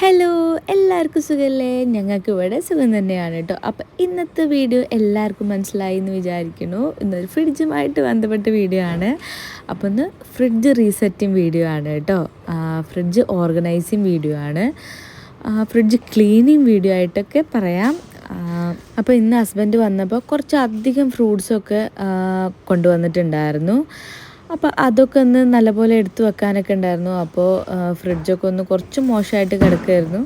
Hello എല്ലാവർക്കും സുഖമല്ലേ ഞങ്ങൾക്ക് ഇവിടെ സുഖം തന്നെയാണ് കേട്ടോ. അപ്പോൾ ഇന്നത്തെ വീഡിയോ എല്ലാവർക്കും മനസ്സിലായി എന്ന് വിചാരിക്കുന്നു. ഇന്നൊരു ഫ്രിഡ്ജുമായിട്ട് ബന്ധപ്പെട്ട വീഡിയോ ആണ്. അപ്പോൾ ഒന്ന് ഫ്രിഡ്ജ് റീസെറ്റിംഗ് വീഡിയോ ആണ് കേട്ടോ. ഫ്രിഡ്ജ് ഓർഗനൈസിങ് വീഡിയോ ആണ്. ഫ്രിഡ്ജ് ക്ലീനിങ് വീഡിയോ ആയിട്ടൊക്കെ പറയാം. അപ്പോൾ ഇന്ന് ഹസ്ബൻഡ് വന്നപ്പോൾ കുറച്ചധികം ഫ്രൂട്ട്സൊക്കെ കൊണ്ടുവന്നിട്ടുണ്ടായിരുന്നു. അപ്പോൾ അതൊക്കെ ഒന്ന് നല്ലപോലെ എടുത്തു വെക്കാനൊക്കെ ഉണ്ടായിരുന്നു. അപ്പോൾ ഫ്രിഡ്ജൊക്കെ ഒന്ന് കുറച്ച് മോശമായിട്ട് കിടക്കുമായിരുന്നു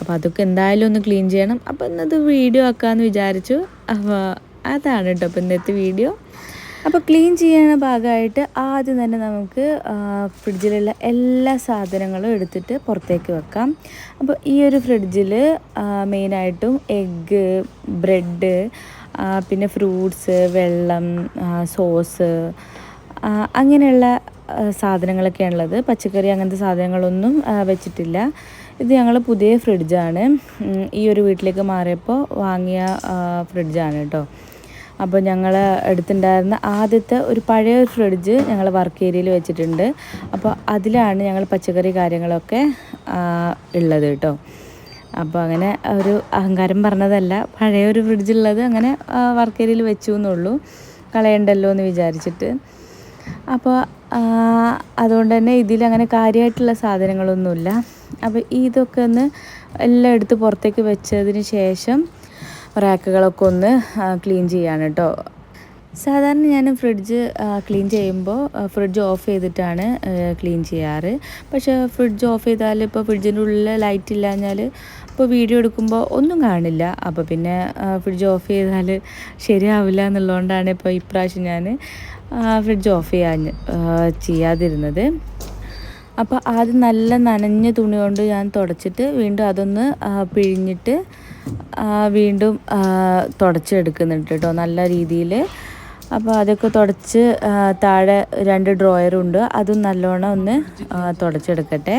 അപ്പോൾ അതൊക്കെ എന്തായാലും ഒന്ന് ക്ലീൻ ചെയ്യണം. അപ്പോൾ ഇന്നത് വീഡിയോ ആക്കാമെന്ന് വിചാരിച്ചു. അപ്പോൾ അതാണ് കേട്ടോ അപ്പോൾ ഇന്നത്തെ വീഡിയോ. അപ്പോൾ ക്ലീൻ ചെയ്യുന്ന ഭാഗമായിട്ട് ആദ്യം തന്നെ നമുക്ക് ഫ്രിഡ്ജിലുള്ള എല്ലാ സാധനങ്ങളും എടുത്തിട്ട് പുറത്തേക്ക് വെക്കാം. അപ്പോൾ ഈ ഒരു ഫ്രിഡ്ജിൽ മെയിനായിട്ടും എഗ്ഗ് ബ്രെഡ് പിന്നെ ഫ്രൂട്ട്സ് വെള്ളം സോസ് അങ്ങനെയുള്ള സാധനങ്ങളൊക്കെയാണുള്ളത്. പച്ചക്കറി അങ്ങനത്തെ സാധനങ്ങളൊന്നും വെച്ചിട്ടില്ല. ഇത് ഞങ്ങൾ പുതിയ ഫ്രിഡ്ജാണ്. ഈ ഒരു വീട്ടിലേക്ക് മാറിയപ്പോൾ വാങ്ങിയ ഫ്രിഡ്ജാണ് കേട്ടോ. അപ്പോൾ ഞങ്ങൾ എടുത്തിട്ടുണ്ടായിരുന്ന ആദ്യത്തെ ഒരു പഴയ ഒരു ഫ്രിഡ്ജ് ഞങ്ങൾ വർക്ക് ഏരിയയിൽ വെച്ചിട്ടുണ്ട്. അപ്പോൾ അതിലാണ് ഞങ്ങൾ പച്ചക്കറി കാര്യങ്ങളൊക്കെ ഉള്ളത് കേട്ടോ. അപ്പോൾ അങ്ങനെ ഒരു അഹങ്കാരം പറഞ്ഞതല്ല. പഴയ ഒരു ഫ്രിഡ്ജ് ഉള്ളത് അങ്ങനെ വർക്ക് ഏരിയയിൽ വെച്ചു എന്നുള്ളൂ. കളയണ്ടല്ലോ എന്ന് വിചാരിച്ചിട്ട്. അപ്പോൾ അതുകൊണ്ട് തന്നെ ഇതിലങ്ങനെ കാര്യമായിട്ടുള്ള സാധനങ്ങളൊന്നുമില്ല. അപ്പോൾ ഇതൊക്കെ ഒന്ന് എല്ലാം എടുത്ത് പുറത്തേക്ക് വെച്ചതിന് ശേഷം റാക്കുകളൊക്കെ ഒന്ന് ക്ലീൻ ചെയ്യാണ് കേട്ടോ. സാധാരണ ഞാൻ ഫ്രിഡ്ജ് ക്ലീൻ ചെയ്യുമ്പോൾ ഫ്രിഡ്ജ് ഓഫ് ചെയ്തിട്ടാണ് ക്ലീൻ ചെയ്യാറ്. പക്ഷേ ഫ്രിഡ്ജ് ഓഫ് ചെയ്താൽ ഇപ്പോൾ ഫ്രിഡ്ജിന്റെ ഉള്ളിൽ ലൈറ്റ് ഇല്ലാഞ്ഞാൽ ഇപ്പോൾ വീഡിയോ എടുക്കുമ്പോൾ ഒന്നും കാണില്ല. അപ്പോൾ പിന്നെ ഫ്രിഡ്ജ് ഓഫ് ചെയ്താൽ ശരിയാവില്ല എന്നുള്ളതുകൊണ്ടാണ് ഇപ്പോൾ ഇപ്രാവശ്യം ഞാൻ ഫ്രിഡ്ജ് ഓഫ് ചെയ്യാൻ ചെയ്യാതിരുന്നത്. അപ്പോൾ ആദ്യം നല്ല നനഞ്ഞ തുണി കൊണ്ട് ഞാൻ തുടച്ചിട്ട് വീണ്ടും അതൊന്ന് പിഴിഞ്ഞിട്ട് വീണ്ടും തുടച്ചെടുക്കുന്നുണ്ട് കേട്ടോ നല്ല രീതിയിൽ അപ്പോൾ അതൊക്കെ തുടച്ച് താഴെ രണ്ട് ഡ്രോയറുണ്ട് അതും നല്ലോണം ഒന്ന് തുടച്ചെടുക്കട്ടെ.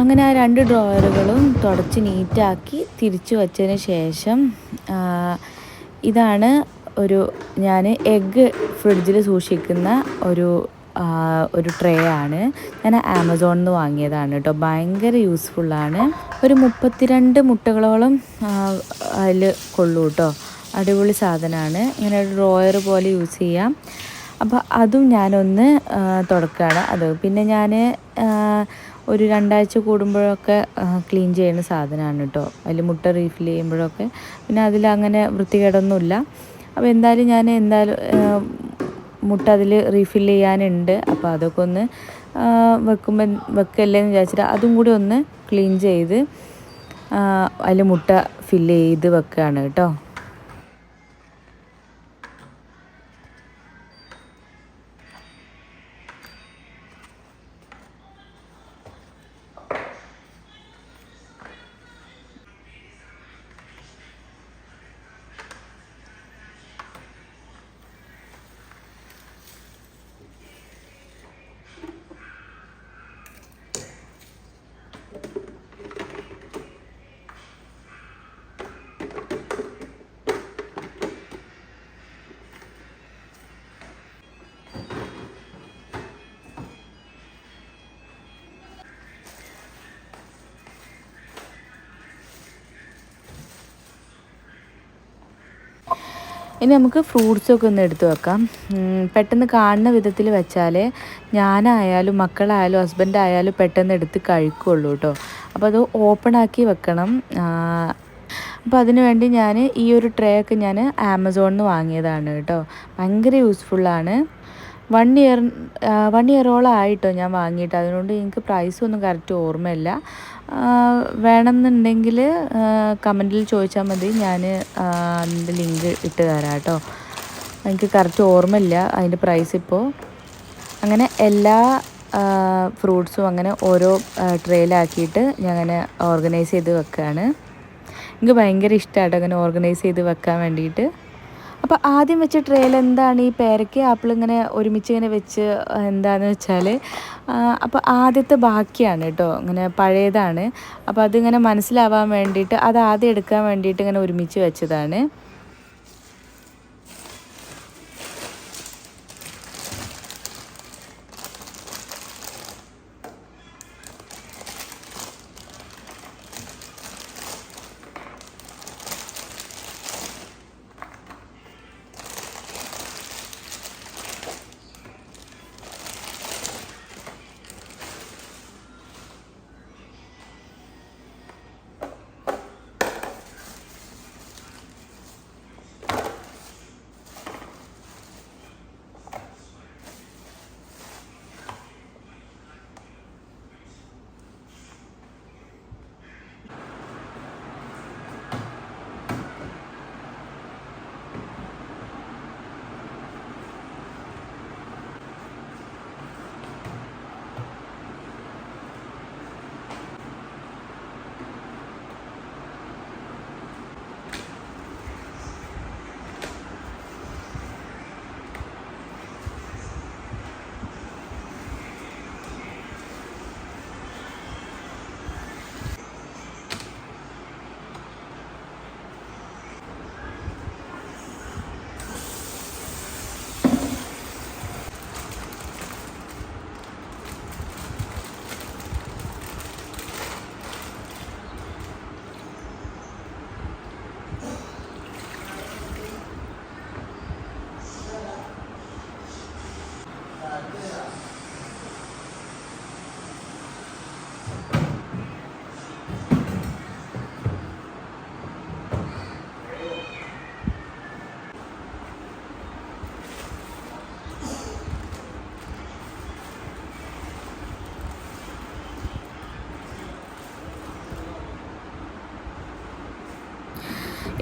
അങ്ങനെ ആ രണ്ട് ഡ്രോയറുകളും തുടച്ച് നീറ്റാക്കി തിരിച്ചു വച്ചതിന് ശേഷം ഇതാണ് ഒരു ഞാൻ എഗ്ഗ് ഫ്രിഡ്ജിൽ സൂക്ഷിക്കുന്ന ഒരു ഒരു ട്രേ ആണ്. ഞാൻ ആമസോണിൽ നിന്ന് വാങ്ങിയതാണ് കേട്ടോ. ഭയങ്കര യൂസ്ഫുള്ളാണ് ഒരു മുപ്പത്തിരണ്ട് മുട്ടകളോളം അതിൽ കൊള്ളൂ കേട്ടോ. അടിപൊളി സാധനമാണ്. ഇങ്ങനെ ഒരു ഡ്രോയർ പോലെ യൂസ് ചെയ്യാം. അപ്പോൾ അതും ഞാനൊന്ന് തുടക്കുകയാണ് അത് പിന്നെ ഞാൻ ഒരു രണ്ടാഴ്ച കൂടുമ്പോഴൊക്കെ ക്ലീൻ ചെയ്യുന്ന സാധനമാണ് കേട്ടോ അതിൽ മുട്ട റീഫിൽ ചെയ്യുമ്പോഴൊക്കെ. പിന്നെ അതിൽ അങ്ങനെ വൃത്തികേടൊന്നുമില്ല. അപ്പോൾ എന്തായാലും ഞാൻ എന്തായാലും മുട്ട അതിൽ റീഫിൽ ചെയ്യാനുണ്ട്. അപ്പോൾ അതൊക്കെ ഒന്ന് വെക്കുമ്പോൾ വെക്കല്ലേ എന്ന് വിചാരിച്ചിട്ട് അതും കൂടി ഒന്ന് ക്ലീൻ ചെയ്ത് അതിൽ മുട്ട ഫില്ല് ചെയ്ത് വെക്കുകയാണ് കേട്ടോ ഇനി നമുക്ക് ഫ്രൂട്ട്സൊക്കെ ഒന്ന് എടുത്തു വെക്കാം. പെട്ടെന്ന് കാണുന്ന വിധത്തിൽ വെച്ചാൽ ഞാനായാലും മക്കളായാലും ഹസ്ബൻഡായാലും പെട്ടെന്ന് എടുത്ത് കഴിക്കുള്ളൂ കേട്ടോ. അപ്പോൾ അത് ഓപ്പണാക്കി വെക്കണം. അപ്പോൾ അതിന് വേണ്ടി ഞാൻ ഈ ഒരു ട്രേ ഒക്കെ ഞാൻ ആമസോണിൽ നിന്ന് വാങ്ങിയതാണ് കേട്ടോ. ഭയങ്കര യൂസ്ഫുള്ളാണ് വൺ ഇയർ വൺ ഇയറോളം ആയിട്ടോ ഞാൻ വാങ്ങിയിട്ട്. അതുകൊണ്ട് എനിക്ക് പ്രൈസൊന്നും കറക്റ്റ് ഓർമ്മയില്ല. വേണമെന്നുണ്ടെങ്കിൽ കമന്റിൽ ചോദിച്ചാൽ മതി. ഞാൻ അതിന്റെ ലിങ്ക് ഇട്ട് തരാം കേട്ടോ. എനിക്ക് കറക്റ്റ് ഓർമ്മയില്ല അതിന്റെ പ്രൈസ് ഇപ്പോൾ. അങ്ങനെ എല്ലാ ഫ്രൂട്ട്സും അങ്ങനെ ഓരോ ട്രെയിലാക്കിയിട്ട് ഞാൻ അങ്ങനെ ഓർഗനൈസ് ചെയ്ത് വെക്കുകയാണ്. എനിക്ക് ഭയങ്കര ഇഷ്ടമായിട്ട് അങ്ങനെ ഓർഗനൈസ് ചെയ്ത് വെക്കാൻ വേണ്ടിയിട്ട്. അപ്പോൾ ആദ്യം വെച്ച ട്രേയിൽ എന്താണ്? ഈ പേരയ്ക്ക് ആപ്പിൾ ഇങ്ങനെ ഒരുമിച്ച് ഇങ്ങനെ വെച്ച് എന്താന്ന് വെച്ചാൽ അപ്പോൾ ആദ്യത്തെ ബാക്കിയാണ് കേട്ടോ ഇങ്ങനെ പഴയതാണ്. അപ്പോൾ അതിങ്ങനെ മനസ്സിലാവാൻ വേണ്ടിയിട്ട് അത് ആദ്യം എടുക്കാൻ വേണ്ടിയിട്ട് ഇങ്ങനെ ഒരുമിച്ച് വെച്ചതാണ്.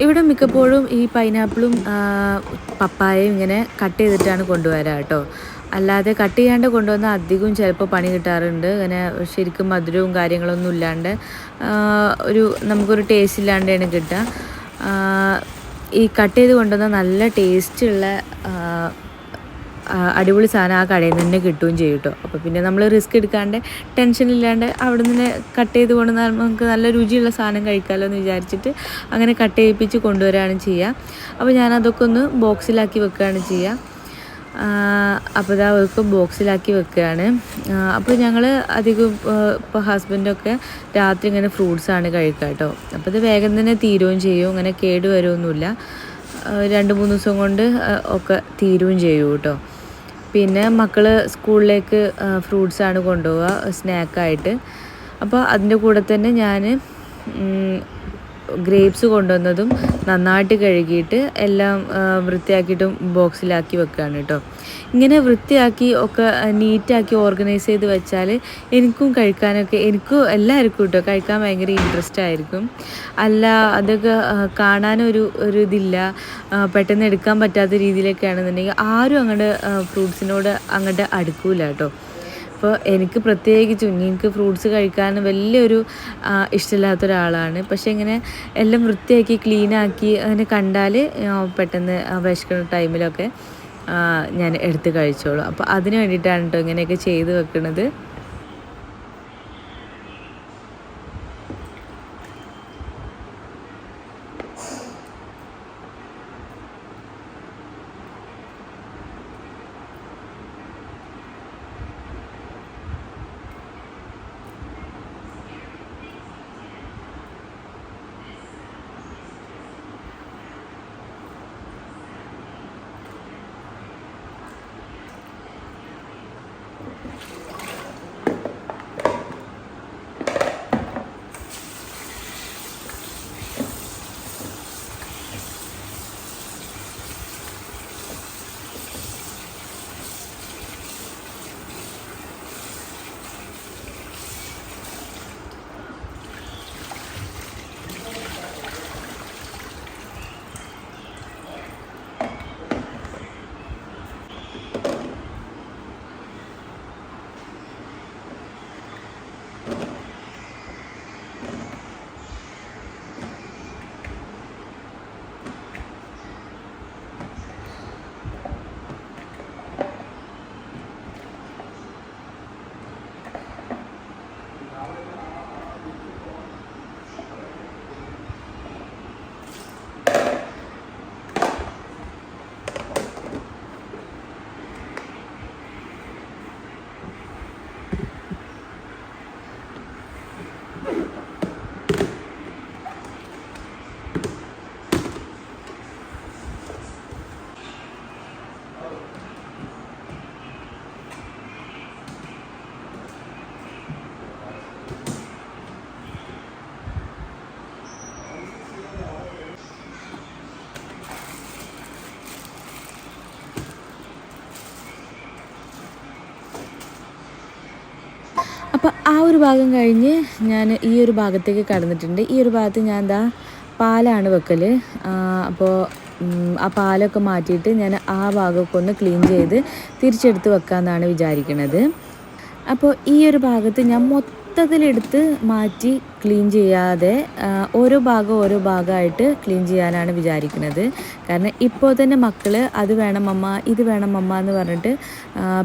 ഇവിടെ മിക്കപ്പോഴും ഈ പൈനാപ്പിളും പപ്പായയും ഇങ്ങനെ കട്ട് ചെയ്തിട്ടാണ് കൊണ്ടുവരാം കേട്ടോ. അല്ലാതെ കട്ട് ചെയ്യാണ്ട് കൊണ്ടുവന്ന അധികവും ചിലപ്പോൾ പണി കിട്ടാറുണ്ട്. ഇങ്ങനെ ശരിക്കും മധുരവും കാര്യങ്ങളൊന്നും ഇല്ലാണ്ട് ഒരു നമുക്കൊരു ടേസ്റ്റ് ഇല്ലാണ്ടാണ് കിട്ടുക. ഈ കട്ട് ചെയ്ത് കൊണ്ടുവന്ന നല്ല ടേസ്റ്റുള്ള അടിപൊളി സാധനം ആ കടയിൽ നിന്ന് തന്നെ കിട്ടുകയും ചെയ്യും കേട്ടോ. അപ്പോൾ പിന്നെ നമ്മൾ റിസ്ക് എടുക്കാണ്ട് ടെൻഷൻ ഇല്ലാണ്ട് അവിടെ നിന്ന് കട്ട് ചെയ്ത് കൊണ്ടുവന്നാൽ നമുക്ക് നല്ല രുചിയുള്ള സാധനം കഴിക്കാമല്ലോ എന്ന് വിചാരിച്ചിട്ട് അങ്ങനെ കട്ട് ചെയ്യിപ്പിച്ച് കൊണ്ടുവരികയാണ് ചെയ്യുക. അപ്പോൾ ഞാൻ അതൊക്കെ ഒന്ന് ബോക്സിലാക്കി വെക്കുകയാണ് ചെയ്യുക. അപ്പോൾ ഇതാ അവർക്ക് ബോക്സിലാക്കി വെക്കുകയാണ്. അപ്പോൾ ഞങ്ങൾ അധികം ഇപ്പോൾ ഹസ്ബൻഡൊക്കെ രാത്രി ഇങ്ങനെ ഫ്രൂട്ട്സാണ് കഴിക്കുക കേട്ടോ. അപ്പോൾ ഇത് വേഗം തന്നെ തീരുകയും ചെയ്യും. അങ്ങനെ കേട് വരുമൊന്നുമില്ല രണ്ട് മൂന്ന് ദിവസം കൊണ്ട് ഒക്കെ തീരുകയും ചെയ്യും കേട്ടോ. പിന്നെ മക്കൾ സ്കൂളിലേക്ക് ഫ്രൂട്ട്സാണ് കൊണ്ടുപോവുക സ്നാക്കായിട്ട്. അപ്പോൾ അതിന്റെ കൂടെ തന്നെ ഞാൻ ഗ്രേപ്സ് കൊണ്ടുവന്നതും നന്നായിട്ട് കഴുകിയിട്ട് എല്ലാം വൃത്തിയാക്കിയിട്ടും ബോക്സിലാക്കി വെക്കുകയാണ് കേട്ടോ. ഇങ്ങനെ വൃത്തിയാക്കി ഒക്കെ നീറ്റാക്കി ഓർഗനൈസ് ചെയ്ത് വെച്ചാൽ എനിക്കും കഴിക്കാനൊക്കെ എനിക്കും എല്ലാവർക്കും കേട്ടോ കഴിക്കാൻ ഭയങ്കര ഇൻട്രസ്റ്റ് ആയിരിക്കും. അല്ല അതൊക്കെ കാണാനൊരു ഒരു ഇതില്ല പെട്ടെന്ന് എടുക്കാൻ പറ്റാത്ത രീതിയിലൊക്കെ ആണെന്നുണ്ടെങ്കിൽ ആരും അങ്ങോട്ട് ഫ്രൂട്ട്സിനോട് അങ്ങോട്ട് അടുക്കൂല കേട്ടോ. അപ്പോൾ എനിക്ക് പ്രത്യേകിച്ചും എനിക്ക് ഫ്രൂട്ട്സ് കഴിക്കാൻ വലിയൊരു ഇഷ്ടമില്ലാത്ത ഒരാളാണ്. പക്ഷേ ഇങ്ങനെ എല്ലാം വൃത്തിയാക്കി ക്ലീനാക്കി അങ്ങനെ കണ്ടാൽ പെട്ടെന്ന് വിശക്കുന്ന ടൈമിലൊക്കെ ഞാൻ എടുത്ത് കഴിച്ചോളൂ. അപ്പോൾ അതിന് വേണ്ടിയിട്ടാണ് കേട്ടോ ഇങ്ങനെയൊക്കെ ചെയ്ത് വെക്കുന്നത് അപ്പോൾ ആ ഒരു ഭാഗം കഴിഞ്ഞ് ഞാൻ ഈ ഒരു ഭാഗത്തേക്ക് കടന്നിട്ടുണ്ട്. ഈ ഒരു ഭാഗത്ത് ഞാൻ എന്താ പാലാണ് വെക്കൽ അപ്പോൾ ആ പാലൊക്കെ മാറ്റിയിട്ട് ഞാൻ ആ ഭാഗമൊക്കെ ഒന്ന് ക്ലീൻ ചെയ്ത് തിരിച്ചെടുത്ത് വെക്കാമെന്നാണ് വിചാരിക്കുന്നത് അപ്പോൾ ഈ ഒരു ഭാഗത്ത് ഞാൻ മൊത്തത്തിലെടുത്ത് മാറ്റി ക്ലീൻ ചെയ്യാതെ ഓരോ ഭാഗം ഓരോ ഭാഗമായിട്ട് ക്ലീൻ ചെയ്യാനാണ് വിചാരിക്കുന്നത്. കാരണം ഇപ്പോൾ തന്നെ മക്കൾ അത് വേണം അമ്മ ഇത് വേണം അമ്മ എന്ന് പറഞ്ഞിട്ട്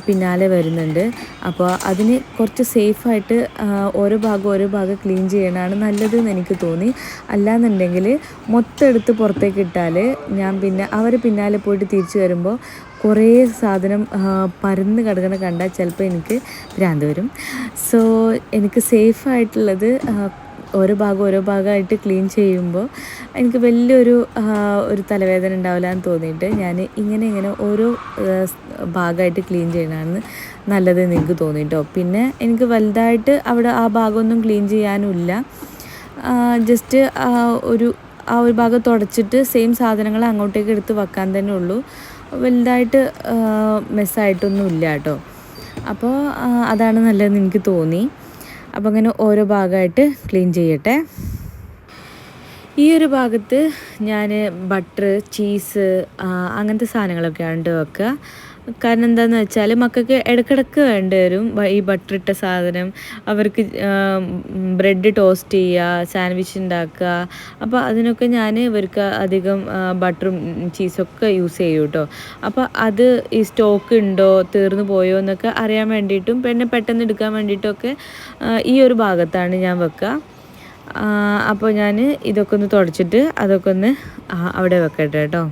പിന്നാലെ വരുന്നുണ്ട്. അപ്പോൾ അതിന് കുറച്ച് സേഫായിട്ട് ഓരോ ഭാഗം ഓരോ ഭാഗം ക്ലീൻ ചെയ്യണമാണ് നല്ലതെന്ന് എനിക്ക് തോന്നി. അല്ലാന്നുണ്ടെങ്കിൽ മൊത്തം എടുത്ത് പുറത്തേക്ക് ഇട്ടാൽ ഞാൻ പിന്നെ അവർ പിന്നാലെ പോയിട്ട് തിരിച്ചു വരുമ്പോൾ കുറേ സാധനം പരന്ന് കിടക്കണ കണ്ടാൽ ചിലപ്പോൾ എനിക്ക് ഭ്രാന്ത് വരും. സോ എനിക്ക് സേഫായിട്ടുള്ളത് ഓരോ ഭാഗം ഓരോ ഭാഗമായിട്ട് ക്ലീൻ ചെയ്യുമ്പോൾ എനിക്ക് വലിയൊരു ഒരു തലവേദന ഉണ്ടാവില്ല എന്ന് തോന്നിയിട്ട് ഞാൻ ഇങ്ങനെ ഇങ്ങനെ ഓരോ ഭാഗമായിട്ട് ക്ലീൻ ചെയ്യണമെന്ന് നല്ലതെന്ന് എനിക്ക് തോന്നിയിട്ടോ പിന്നെ എനിക്ക് വലുതായിട്ട് അവിടെ ആ ഭാഗമൊന്നും ക്ലീൻ ചെയ്യാനുമില്ല. ജസ്റ്റ് ഒരു ആ ഒരു ഭാഗം തുടച്ചിട്ട് സെയിം സാധനങ്ങൾ അങ്ങോട്ടേക്ക് എടുത്ത് വെക്കാൻ തന്നെ ഉള്ളൂ. വലുതായിട്ട് മെസ്സായിട്ടൊന്നും ഇല്ല കേട്ടോ. അപ്പോൾ അതാണ് നല്ലതെന്ന് എനിക്ക് തോന്നി. അപ്പോൾ അങ്ങനെ ഓരോ ഭാഗമായിട്ട് ക്ലീൻ ചെയ്യട്ടെ. ഈ ഒരു ഭാഗത്ത് ഞാൻ ബട്ടർ ചീസ് അങ്ങനത്തെ സാധനങ്ങളൊക്കെയാണ് വെക്കുക. കാരണം എന്താണെന്ന് വെച്ചാൽ മക്കൾക്ക് ഇടക്കിടക്ക് വേണ്ടി വരും ഈ ബട്ടർ ഇട്ട സാധനം. അവർക്ക് ബ്രെഡ് ടോസ്റ്റ് ചെയ്യുക സാൻഡ്വിച്ച് ഉണ്ടാക്കുക അപ്പോൾ അതിനൊക്കെ ഞാൻ ഇവർക്ക് അധികം ബട്ടറും ചീസൊക്കെ യൂസ് ചെയ്യും കേട്ടോ അപ്പോൾ അത് ഈ സ്റ്റോക്ക് ഉണ്ടോ തീർന്നു പോയോ എന്നൊക്കെ അറിയാൻ വേണ്ടിയിട്ടും പിന്നെ പെട്ടെന്ന് എടുക്കാൻ വേണ്ടിയിട്ടൊക്കെ ഈ ഒരു ഭാഗത്താണ് ഞാൻ വെക്കുക അപ്പോൾ ഞാൻ ഇതൊക്കെ ഒന്ന് തുടച്ചിട്ട് അതൊക്കെ ഒന്ന് അവിടെ വെക്കട്ടെ കേട്ടോ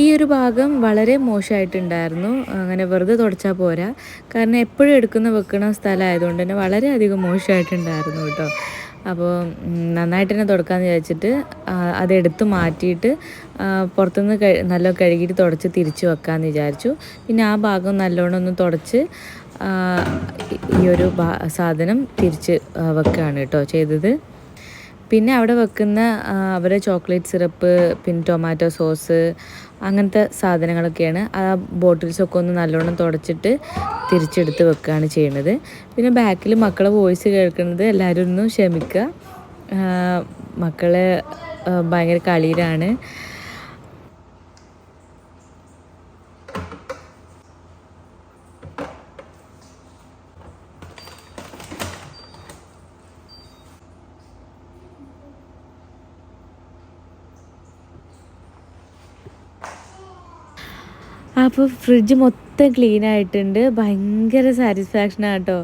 ഈ ഒരു ഭാഗം വളരെ മോശമായിട്ടുണ്ടായിരുന്നു അങ്ങനെ വെറുതെ തുടച്ചാൽ പോരാ. കാരണം എപ്പോഴും എടുക്കുന്ന വെക്കുന്ന സ്ഥലമായതുകൊണ്ട് തന്നെ വളരെയധികം മോശമായിട്ടുണ്ടായിരുന്നു കേട്ടോ. അപ്പോൾ നന്നായിട്ട് തന്നെ തുടക്കാമെന്ന് വിചാരിച്ചിട്ട് അതെടുത്ത് മാറ്റിയിട്ട് പുറത്തുനിന്ന് കഴി നല്ല കഴുകിയിട്ട് തുടച്ച് തിരിച്ച് വെക്കാമെന്ന് വിചാരിച്ചു. പിന്നെ ആ ഭാഗം നല്ലോണം ഒന്ന് തുടച്ച് ഈ ഒരു സാധനം തിരിച്ച് വെക്കുകയാണ് കേട്ടോ ചെയ്തത്. പിന്നെ അവിടെ വെക്കുന്ന അവരെ ചോക്ലേറ്റ് സിറപ്പ് പിന്നെ ടൊമാറ്റോ സോസ് അങ്ങനത്തെ സാധനങ്ങളൊക്കെയാണ്. ആ ബോട്ടിൽസൊക്കെ ഒന്ന് നല്ലോണം തുടച്ചിട്ട് തിരിച്ചെടുത്ത് വെക്കുകയാണ് ചെയ്യുന്നത് പിന്നെ ബാക്കിൽ മക്കളെ വോയിസ് കേൾക്കുന്നത് എല്ലാവരും ഒന്ന് ക്ഷമിക്കുക മക്കളെ ഭയങ്കര കളിയിലാണ്. അപ്പോൾ ഫ്രിഡ്ജ് മൊത്തം ക്ലീൻ ആയിട്ടുണ്ട്. ഭയങ്കര സാറ്റിസ്ഫാക്ഷനാണ് കേട്ടോ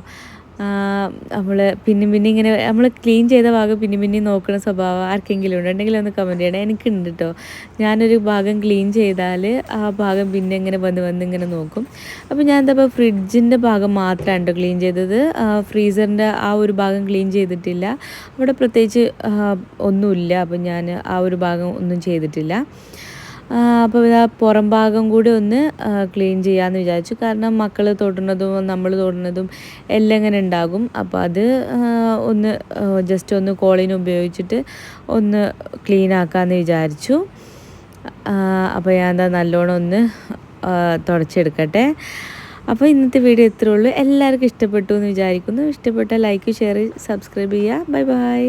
നമ്മൾ പിന്നെ പിന്നെ ഇങ്ങനെ നമ്മൾ ക്ലീൻ ചെയ്ത ഭാഗം പിന്നെ പിന്നെ നോക്കുന്ന സ്വഭാവം ആർക്കെങ്കിലും ഉണ്ട്? ഉണ്ടെങ്കിൽ ഒന്ന് കമന്റ് ചെയ്യണം. എനിക്കുണ്ട് കേട്ടോ ഞാനൊരു ഭാഗം ക്ലീൻ ചെയ്താൽ ആ ഭാഗം പിന്നെ ഇങ്ങനെ വന്ന് വന്ന് ഇങ്ങനെ നോക്കും. അപ്പോൾ ഞാൻ എന്താ ഫ്രിഡ്ജിന്റെ ഭാഗം മാത്രമാണ് കേട്ടോ ക്ലീൻ ചെയ്തത്. ഫ്രീസറിന്റെ ആ ഒരു ഭാഗം ക്ലീൻ ചെയ്തിട്ടില്ല. അവിടെ പ്രത്യേകിച്ച് ഒന്നുമില്ല. അപ്പോൾ ഞാൻ ആ ഒരു ഭാഗം ഒന്നും ചെയ്തിട്ടില്ല. അപ്പോൾ ഇതാ പുറം ഭാഗം കൂടി ഒന്ന് ക്ലീൻ ചെയ്യാമെന്ന് വിചാരിച്ചു. കാരണം മക്കൾ തൊടുന്നതും നമ്മൾ തൊടുന്നതും എല്ലാം ഇങ്ങനെ ഉണ്ടാകും. അപ്പോൾ അത് ഒന്ന് ജസ്റ്റ് ഒന്ന് കോളിന് ഉപയോഗിച്ചിട്ട് ഒന്ന് ക്ലീൻ ആക്കാമെന്ന് വിചാരിച്ചു. അപ്പോൾ ഞാൻ എന്താ നല്ലോണം ഒന്ന് തുടച്ചെടുക്കട്ടെ. അപ്പോൾ ഇന്നത്തെ വീഡിയോ ഇത്രേ ഉള്ളൂ. എല്ലാവർക്കും ഇഷ്ടപ്പെട്ടു എന്ന് വിചാരിക്കുന്നു. ഇഷ്ടപ്പെട്ട ലൈക്ക് ഷെയർ സബ്സ്ക്രൈബ് ചെയ്യുക. Bye bye